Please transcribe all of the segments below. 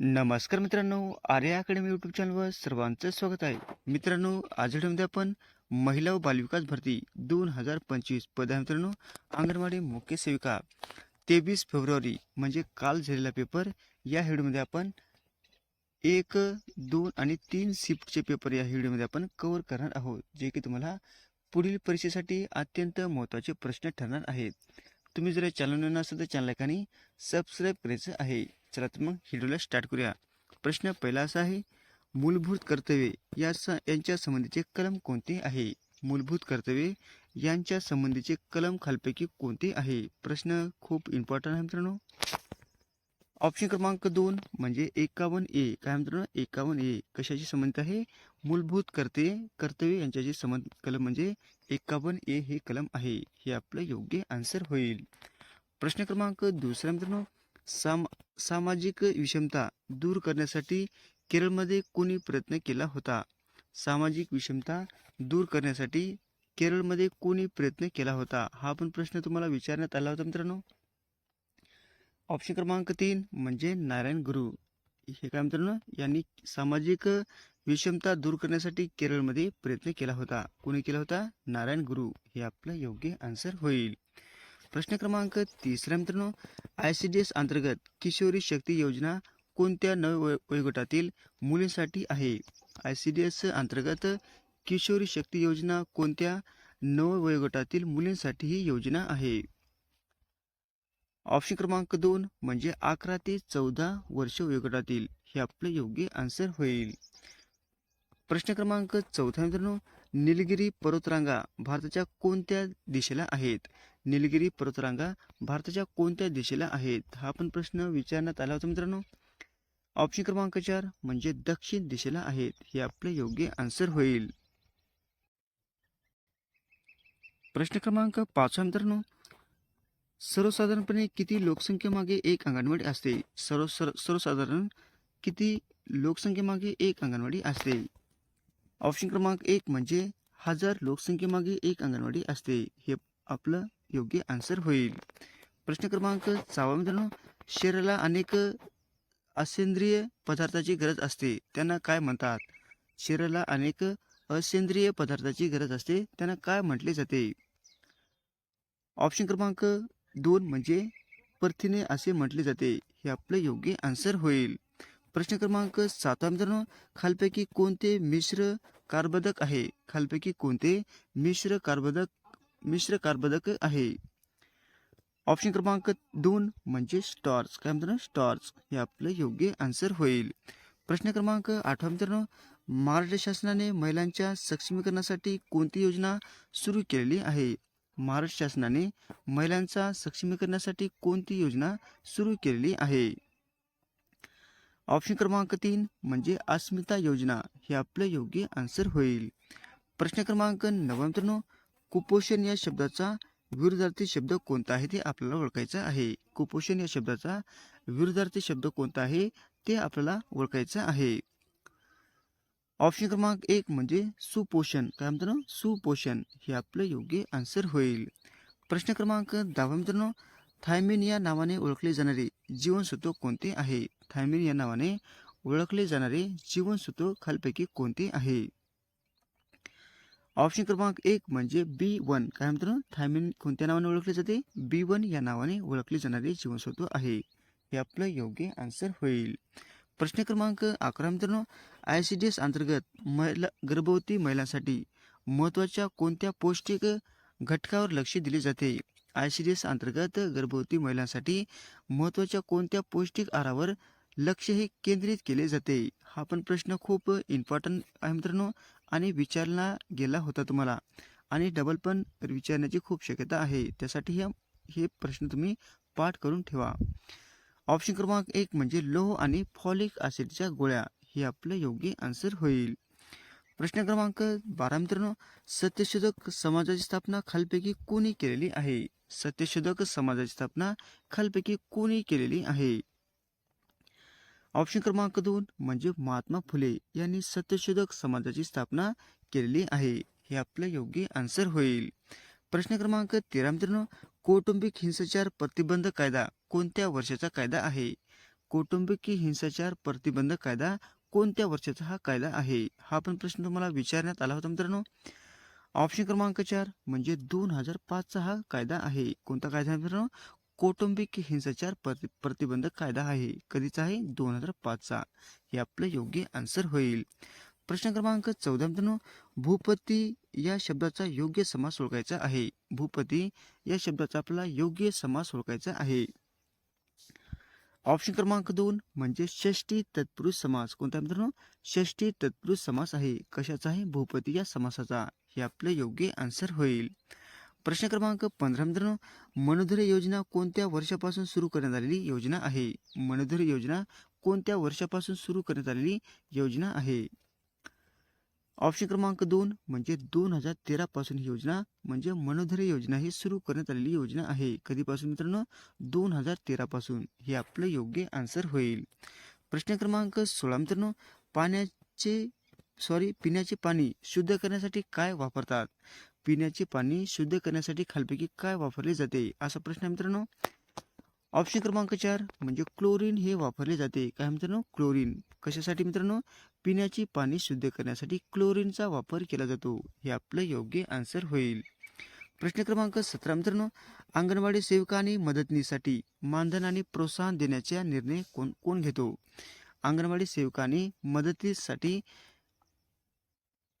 नमस्कार मित्रांनो आर्य academy YouTube चॅनलवर सर्वांचं स्वागत आहे. मित्रांनो आज व्हिडिओमध्ये आपण महिला व बालविकास भरती दोन हजार पंचवीस पद आहे मित्रांनो अंगणवाडी मुख्य सेविका तेवीस फेब्रुवारी म्हणजे काल झालेला पेपर या व्हिडिओमध्ये आपण एक दोन आणि तीन शिफ्टचे पेपर या व्हिडिओमध्ये आपण कव्हर करणार आहोत जे की तुम्हाला पुढील परीक्षेसाठी अत्यंत महत्त्वाचे प्रश्न ठरणार आहेत. तुम्ही जर चॅनल नवीन तर चॅनल एकाने सबस्क्राईब करायचं आहे. चला तर मग व्हिडिओला स्टार्ट करूया. प्रश्न पहिला असा आहे मूलभूत कर्तव्ये या स यांच्या संबंधीचे कलम कोणते आहे? मूलभूत कर्तव्ये यांच्या संबंधीचे कलम खालपैकी कोणते आहे? प्रश्न खूप इम्पॉर्टंट आहे मित्रांनो. ऑप्शन क्रमांक दोन म्हणजे एकावन्न ए. काय मित्रांनो? एकावन्न ए. कशाशी संबंधित आहे? मूलभूत कर्तव्ये कर्तव्य यांच्याशी संबंध कलम म्हणजे एकावन्न ए हे कलम आहे. हे आपलं योग्य आन्सर होईल. प्रश्न क्रमांक दुसरा मित्रांनो. साम सामाजिक विषमता दूर करण्यासाठी केरळमध्ये कोणी प्रयत्न केला होता? सामाजिक विषमता दूर करण्यासाठी केरळमध्ये कोणी प्रयत्न केला होता? हा पण प्रश्न तुम्हाला विचारण्यात आला होता मित्रांनो. ऑप्शन क्रमांक तीन म्हणजे नारायण गुरु. हे काय मित्रांनो? यांनी सामाजिक विषमता दूर करण्यासाठी केरळमध्ये प्रयत्न केला होता. कोणी केला होता? नारायण गुरु. हे आपलं योग्य आन्सर होईल. प्रश्न क्रमांक तिसरा मित्रांनो आय सी डी एस अंतर्गत किशोरी शक्ती योजना कोणत्या नव वय वयोगटातील मुलींसाठी आहे? आय सी डी एस अंतर्गत किशोरी शक्ती योजना कोणत्या नव वयोगटातील मुलींसाठी ही योजना आहे? ऑप्शन क्रमांक दोन म्हणजे अकरा ते चौदा वर्ष वयोगटातील हे आपलं योग्य आन्सर होईल. प्रश्न क्रमांक चौथा मित्रांनो निलगिरी पर्वतरांगा भारताच्या कोणत्या दिशेला आहेत? निलगिरी पर्वतरांगा भारताच्या कोणत्या दिशेला आहेत? हा पण प्रश्न विचारण्यात आला होता मित्रांनो. ऑप्शन क्रमांक चार म्हणजे दक्षिण दिशेला आहेत. हे आपलं योग्य आन्सर होईल. प्रश्न क्रमांक पाचवा मित्रांनो. सर्वसाधारणपणे किती लोकसंख्येमागे एक अंगणवाडी असते? सर्व सर्व सर्वसाधारण किती लोकसंख्येमागे एक अंगणवाडी असते? ऑप्शन क्रमांक एक म्हणजे हजार लोकसंख्येमागे एक अंगणवाडी असते. हे आपलं योग्य आन्सर होईल. प्रश्न क्रमांक सहावा मित्रांनो शरीराला अनेक असेंद्रिय पदार्थाची गरज असते त्यांना काय म्हणतात? शरीराला अनेक असेंद्रिय पदार्थाची गरज असते त्यांना काय म्हटले जाते? ऑप्शन क्रमांक दोन म्हणजे प्रथिने असे म्हटले जाते हे आपलं योग्य आन्सर होईल. प्रश्न क्रमांक सातवा मित्रांनो खालपैकी कोणते मिश्र कार्बोदक आहे? खालपैकी कोणते मिश्र कार्बोदक मिश्र कार्बोदक आहे. ऑप्शन क्रमांक दोन म्हणजे स्टॉर्च काय मित्रांनो स्टॉर्च हे आपलं योग्य आन्सर होईल. प्रश्न क्रमांक आठवा मित्रांनो. महाराष्ट्र शासनाने महिलांच्या सक्षमीकरणासाठी कोणती योजना सुरू केलेली आहे? महाराष्ट्र शासनाने महिलांचा सक्षमीकरणासाठी कोणती योजना सुरू केलेली आहे? ऑप्शन क्रमांक तीन म्हणजे अस्मिता योजना. हे आपलं योग्य आन्सर होईल. प्रश्न क्रमांक नववा मित्रांनो. कुपोषण या शब्दाचा विरुद्धार्थी शब्द कोणता आहे ते आपल्याला ओळखायचं आहे. कुपोषण या शब्दाचा विरुद्धार्थी शब्द कोणता आहे ते आपल्याला ओळखायचं आहे. ऑप्शन क्रमांक एक म्हणजे सुपोषण. काय म्हणतो सुपोषण. हे आपलं योग्य आन्सर होईल. प्रश्न क्रमांक दहावा मित्रांनो. थायमिन या नावाने ओळखले जाणारे जीवनसत्व कोणते आहे? थायमिन या नावाने ओळखले जाणारे जीवनसत्व खालपैकी कोणते आहे? ऑप्शन क्रमांक एक म्हणजे बी वन. काय म्हणतो थायमिन कोणत्या नावाने ओळखले जाते? बी वन या नावाने ओळखले जाणारे जीवनसत्व आहे. हे आपलं योग्य आन्सर होईल. प्रश्न क्रमांक अकरा मित्रांनो आय सी डी एस अंतर्गत महिला गर्भवती महिलांसाठी महत्त्वाच्या कोणत्या पौष्टिक घटकावर लक्ष दिले जाते? आय सी डी एस अंतर्गत गर्भवती महिलांसाठी महत्त्वाच्या कोणत्या पौष्टिक आहारावर लक्ष हे केंद्रित केले जाते. हा पण प्रश्न खूप इम्पॉर्टंट आहे मित्रांनो आणि विचारला गेला होता तुम्हाला. आणि डबल पण विचारण्याची खूप शक्यता आहे. त्यासाठी हे हे प्रश्न तुम्ही पाठ करून ठेवा. ऑप्शन क्रमांक एक म्हणजे लोह आणि फॉलिक ॲसिडच्या गोळ्या. हे आपलं योग्य आन्सर होईल. प्रश्न क्रमांक बारा मित्रांनो सत्यशोधक समाजाची स्थापना खालपैकी कोणी केलेली आहे? सत्यशोधक समाजाची स्थापना खालपैकी कोणी केलेली आहे? ऑप्शन क्रमांक दोन म्हणजे महात्मा फुले यांनी सत्यशोधक समाजाची स्थापना केलेली आहे. हे आपलं योग्य आन्सर होईल. प्रश्न क्रमांक तेरा मित्रांनो कौटुंबिक हिंसाचार प्रतिबंध कायदा कोणत्या वर्षाचा कायदा आहे? कौटुंबिक हिंसाचार प्रतिबंध कायदा कोणत्या वर्षाचा हा कायदा आहे? हा पण प्रश्न तुम्हाला विचारण्यात आला होता मित्रांनो. ऑप्शन क्रमांक चार म्हणजे दोन हजार पाचचा हा कायदा आहे. कोणता कायदा मित्रांनो? कौटुंबिक हिंसाचार प्रतिबंध प्रतिबंधक कायदा आहे. कधीचा आहे? दोन हजार पाचचा. हे आपलं योग्य आन्सर होईल. प्रश्न क्रमांक चौदा मित्रांनो भूपती या शब्दाचा योग्य समास ओळखायचा आहे. भूपती या शब्दाचा आपला योग्य समास ओळखायचा आहे. ऑप्शन क्रमांक दोन म्हणजे षष्टी तत्पुरुष समास. कोणता मित्रांनो? षष्टी तत्पुरुष समास आहे. कशाचा आहे? भूपती या समासाचा. हे आपलं योग्य आन्सर होईल. प्रश्न क्रमांक पंधरा मित्रांनो मनोधर योजना कोणत्या वर्षापासून सुरू करण्यात आलेली योजना आहे? मनोधर योजना कोणत्या वर्षापासून सुरू करण्यात आलेली योजना आहे? ऑप्शन क्रमांक दोन म्हणजे दोन हजार तेरापासून ही योजना म्हणजे मनोधर योजना ही सुरू करण्यात आलेली योजना आहे. कधीपासून मित्रांनो? दोन हजार तेरापासून हे आपलं योग्य आन्सर होईल. प्रश्न क्रमांक सोळा मित्रांनो पाण्याचे सॉरी पिण्याचे पाणी शुद्ध करण्यासाठी काय वापरतात? पिण्याचे पाणी शुद्ध करण्यासाठी खालपैकी काय वापरले जाते? असा प्रश्न आहे मित्रांनो. ऑप्शन क्रमांक चार म्हणजे क्लोरीन हे वापरले जाते. काय मित्रांनो? क्लोरीन कशासाठी मित्रांनो? पिण्याचे पाणी शुद्ध करण्यासाठी क्लोरीनचा वापर केला जातो. हे आपलं योग्य आन्सर होईल. प्रश्न क्रमांक सतरा मित्रांनो. अंगणवाडी सेविका आणि मदतनीसाठी मानधन आणि प्रोत्साहन देण्याचा निर्णय कोण कोण घेतो? अंगणवाडी सेविकांनी मदतीसाठी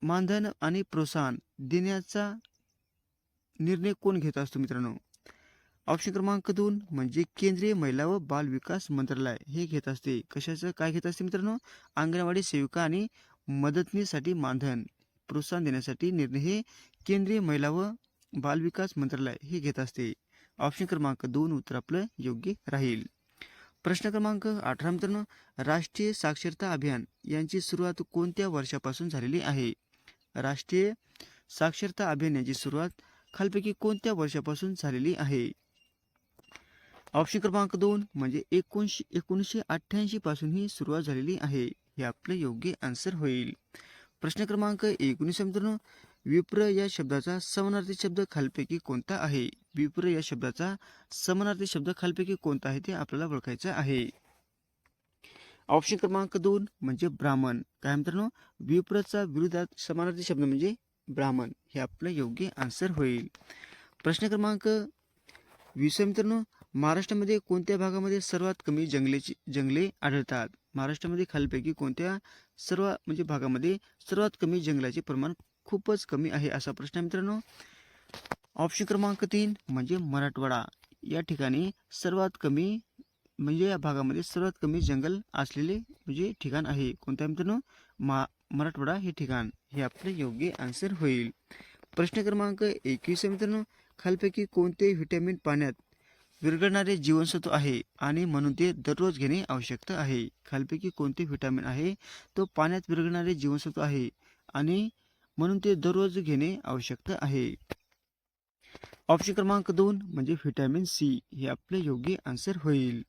मानधन आणि प्रोत्साहन देण्याचा निर्णय कोण घेत असतो मित्रांनो? ऑप्शन क्रमांक दोन म्हणजे केंद्रीय महिला व बाल विकास मंत्रालय हे घेत असते. कशाचं? काय घेत असते मित्रांनो? अंगणवाडी सेविका आणि मदतनीसाठी मानधन प्रोत्साहन देण्यासाठी निर्णय हे केंद्रीय महिला व बाल विकास मंत्रालय हे घेत असते. ऑप्शन क्रमांक दोन उत्तर आपलं योग्य राहील. प्रश्न क्रमांक अठरा मित्रांनो राष्ट्रीय साक्षरता अभियान यांची सुरुवात कोणत्या वर्षापासून झालेली आहे? राष्ट्रीय साक्षरता अभियानाची सुरुवात खालपैकी कोणत्या वर्षापासून झालेली आहे? ऑप्शन क्रमांक दोन म्हणजे एकोणशे एकोणीसशे अठ्ठ्याऐंशी पासून ही सुरुवात झालेली आहे. हे आपलं योग्य आन्सर होईल. प्रश्न क्रमांक एकोणीस मित्रांनो विप्र या शब्दाचा समानार्थी शब्द खालपैकी कोणता आहे? विप्र या शब्दाचा समानार्थी शब्द खालपैकी कोणता आहे ते आपल्याला ओळखायचं आहे. ऑप्शन क्रमांक दोन म्हणजे ब्राह्मण. काय मित्रांनो विप्रचा विरोधात समानार्थी शब्द म्हणजे ब्राह्मण. हे आपलं योग्य आन्सर होईल. प्रश्न क्रमांक वीस मित्रांनो. महाराष्ट्रामध्ये कोणत्या भागामध्ये सर्वात कमी जंगलेची जंगले आढळतात? महाराष्ट्रामध्ये खालपैकी कोणत्या सर्व म्हणजे भागामध्ये सर्वात कमी जंगलाचे प्रमाण खूपच कमी आहे असा प्रश्न आहे मित्रांनो. ऑप्शन क्रमांक तीन म्हणजे मराठवाडा. या ठिकाणी सर्वात कमी म्हणजे या भागामध्ये सर्वात कमी जंगल असलेले म्हणजे ठिकाण आहे. कोणत्या मित्रांनो? मा मराठवाडा हे ठिकाण. हे आपले योग्य आन्सर होईल. प्रश्न क्रमांक एकवीस मित्रांनो. खालपैकी कोणते व्हिटॅमिन पाण्यात विरघळणारे जीवनसत्व आहे आणि म्हणून ते दररोज घेणे आवश्यक आहे. खालपैकी कोणते व्हिटॅमिन आहे? तो पाण्यात विरघळणारे जीवनसत्व आहे आणि म्हणून ते दररोज घेणे आवश्यक आहे. ऑप्शन क्रमांक दोन म्हणजे व्हिटॅमिन सी हे आपले योग्य आन्सर होईल.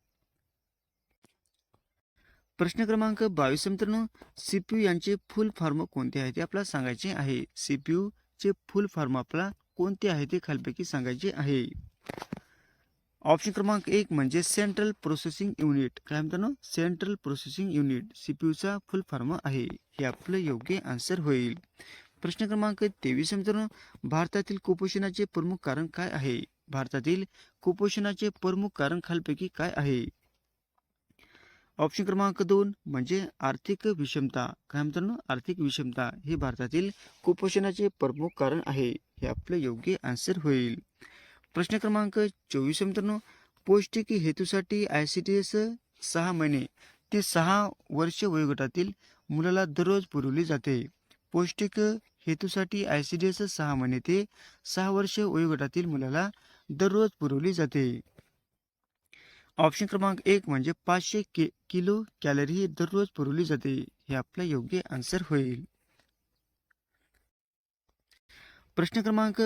प्रश्न क्रमांक बावीस मित्रांनो. सीपीयू यांचे फुल फॉर्म कोणते आहे ते आपल्याला सांगायचे आहे. सीपीयू चे फुल फॉर्म आपल्याला कोणते आहे ते खालपैकी सांगायचे आहे. ऑप्शन क्रमांक एक म्हणजे सेंट्रल प्रोसेसिंग युनिट काय मित्रांनो? सेंट्रल प्रोसेसिंग युनिट सीपीयूचा फुल फॉर्म आहे. हे आपलं योग्य आन्सर होईल. प्रश्न क्रमांक तेवीस मित्रांनो. भारतातील कुपोषणाचे प्रमुख कारण काय आहे? भारतातील कुपोषणाचे प्रमुख कारण खालपैकी काय आहे? ऑप्शन क्रमांक दोन म्हणजे आर्थिक विषमता. काय मित्रांनो आर्थिक विषमता हे भारतातील कुपोषणाचे प्रमुख कारण आहे. हे आपलं योग्य आन्सर होईल. प्रश्न क्रमांक चोवीस मित्रांनो. पौष्टिक हेतूसाठी आय सी टी एस सहा महिने ते सहा वर्ष वयोगटातील मुलाला दररोज पुरवली जाते. पौष्टिक हेतूसाठी आय सी डी एस सहा महिने ते सहा वर्ष वयोगटातील मुलाला दररोज पुरवली जाते. ऑप्शन क्रमांक एक म्हणजे पाचशे कि किलो कॅलरी ही दररोज पुरवली जाते. हे आपलं योग्य आन्सर होईल. प्रश्न क्रमांक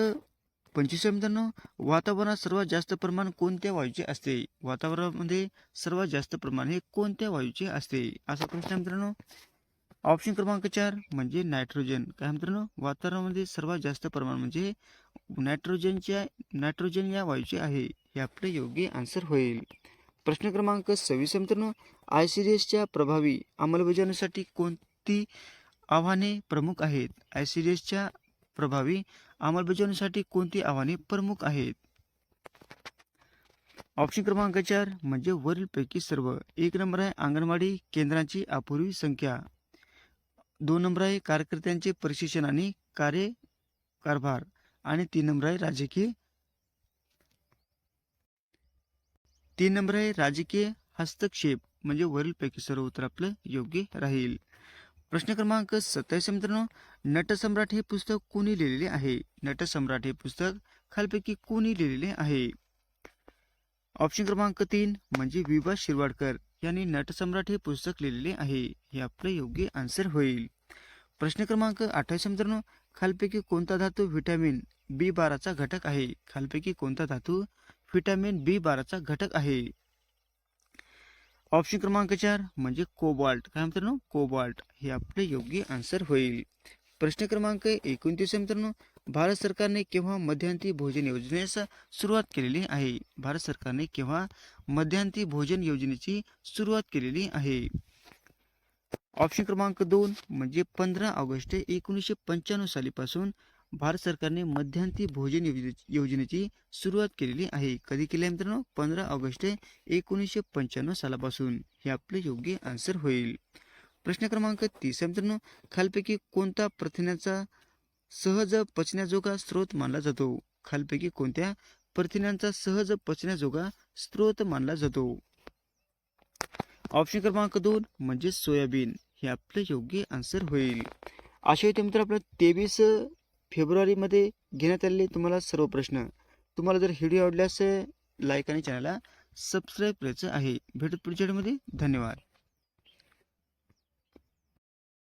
पंचवीस मित्रांनो. वातावरणात सर्वात जास्त प्रमाण कोणत्या वायूचे असते? वातावरणामध्ये सर्वात जास्त प्रमाण हे कोणत्या वायूचे असते? असा प्रश्न आहे मित्रांनो. ऑप्शन क्रमांक चार म्हणजे नायट्रोजन काय मित्रांनो? वातावरणामध्ये सर्वात जास्त प्रमाण म्हणजे नायट्रोजनच्या नायट्रोजन या वायूचे आहे. हे आपलं योग्य आन्सर होईल. प्रश्न क्रमांक सव्वीस मित्रांनो आय सी डी एसच्या प्रभावी अंमलबजावणीसाठी कोणती आव्हाने प्रमुख आहेत? आय सी डी एसच्या प्रभावी अंमलबजावणीसाठी कोणती आव्हाने प्रमुख आहेत? ऑप्शन क्रमांक चार म्हणजे वरीलपैकी सर्व. एक नंबर आहे अंगणवाडी केंद्रांची अपूर्वी संख्या. दोन नंबर आहे कार्यकर्त्यांचे प्रशिक्षण आणि कार्य कारभार. आणि तीन नंबर आहे राजकीय तीन नंबर आहे राजकीय हस्तक्षेप म्हणजे वरीलपैकी सर्व उत्तर आपलं योग्य राहील. प्रश्न क्रमांक सत्तावीस मित्रांनो. नटसम्राट हे पुस्तक कोणी लिहिलेले आहे? नटसम्राट हे पुस्तक खालपैकी कोणी लिहिलेले आहे? ऑप्शन क्रमांक तीन म्हणजे विभा शिरवाडकर यांनी नटसम्राट हे पुस्तक लिहिलेले आहे. हे आपलं योग्य आन्सर होईल. प्रश्न क्रमांक अठ्ठावीस मित्रांनो. खालपैकी कोणता धातू व्हिटॅमिन बी बाराचा घटक आहे? खालपैकी कोणता धातू व्हिटॅमिन बी बाराचा घटक आहे. ऑप्शन क्रमांक चार म्हणजे कोबाल्ट. काय मित्रांनो? कोबाल्ट. हे आपले योग्य आन्सर होईल. प्रश्न क्रमांक एकोणतीस मित्रांनो. भारत सरकारने केव्हा मध्यांती भोजन योजनेस सुरुवात केलेली आहे? भारत सरकारने केव्हा मध्यांती भोजन योजनेची सुरुवात केलेली आहे? ऑप्शन क्रमांक दोन म्हणजे पंधरा ऑगस्ट एकोणीसशे पंच्याण्णव सालीपासून भारत सरकारने मध्यांती भोजन योजनेची सुरुवात केलेली आहे. कधी केली आहे मित्रांनो? पंधरा ऑगस्ट एकोणीसशे पंच्याण्णव सालापासून. हे आपले योग्य आन्सर होईल. प्रश्न क्रमांक तीस आहे मित्रांनो. खालपैकी कोणता प्रथिनाचा सहज पचण्याजोगा स्रोत मानला जातो? खालपैकी कोणत्या प्रथिनांचा सहज पचण्याजोगा स्रोत मानला जातो? ऑप्शन क्रमांक दोन म्हणजे सोयाबीन. हे आपलं योग्य आन्सर होईल. अशा होते मित्र आपलं तेवीस फेब्रुवारीमध्ये घेण्यात आलेले तुम्हाला सर्व प्रश्न. तुम्हाला जर व्हिडिओ आवडल्यास लाईक आणि चॅनलला सबस्क्राईब करायचं आहे. भेटत पुढच्या व्हिडिओमध्ये. धन्यवाद.